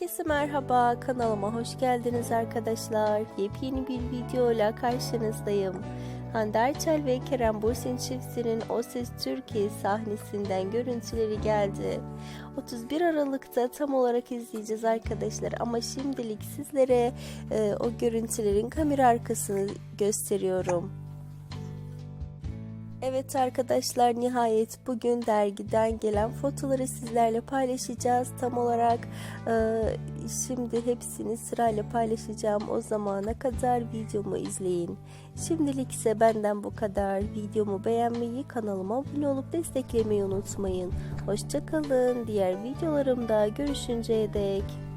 Herkese merhaba, kanalıma hoş geldiniz arkadaşlar. Yepyeni bir videoyla karşınızdayım. Hande Erçel ve Kerem Bursin çiftinin O Ses Türkiye sahnesinden görüntüleri geldi. 31 Aralık'ta tam olarak izleyeceğiz arkadaşlar ama şimdilik sizlere e, o görüntülerin kamera arkasını gösteriyorum. Evet arkadaşlar nihayet bugün dergiden gelen fotoları sizlerle paylaşacağız. Tam olarak e, şimdi hepsini sırayla paylaşacağım. O zamana kadar videomu izleyin. Şimdilik ise benden bu kadar. Videomu beğenmeyi, kanalıma abone olup desteklemeyi unutmayın. Hoşçakalın. Diğer videolarımda görüşünceye dek.